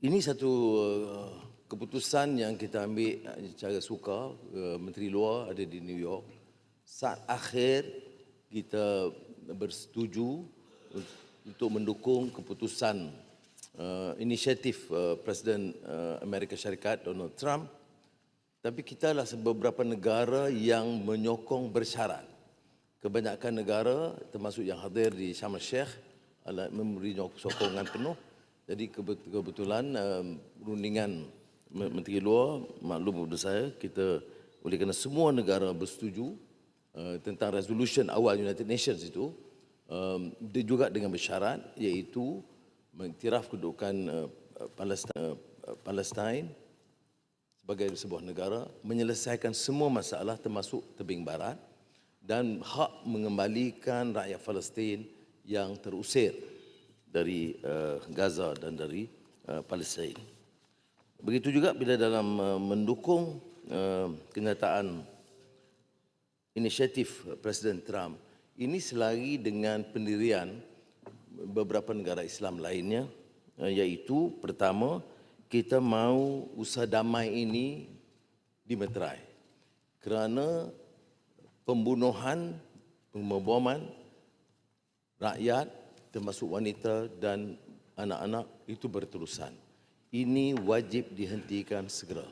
Ini satu uh, keputusan yang kita ambil uh, secara suka. Uh, Menteri Luar ada di New York. Saat akhir kita bersetuju untuk mendukung keputusan uh, inisiatif uh, Presiden uh, Amerika Syarikat Donald Trump. Tapi kita adalah beberapa negara yang menyokong bersyarat. Kebanyakan negara termasuk yang hadir di Sharm el-Sheikh adalah memberi sokongan penuh jadi kebetulan um, rundingan Menteri Luar maklum kepada saya kita oleh kerana semua negara bersetuju uh, tentang resolution awal United Nations itu. Um, dia juga dengan bersyarat iaitu mengiktiraf kedudukan uh, Palestin, uh, sebagai sebuah negara menyelesaikan semua masalah termasuk tebing barat dan hak mengembalikan rakyat Palestin yang terusir dari uh, Gaza dan dari uh, Palestin. Begitu juga bila dalam uh, mendukung uh, kenyataan inisiatif Presiden Trump, ini selari dengan pendirian beberapa negara Islam lainnya, uh, iaitu pertama, kita mahu usaha damai ini dimeterai kerana pembunuhan, pemboman rakyat termasuk wanita dan anak-anak itu berterusan. Ini wajib dihentikan segera.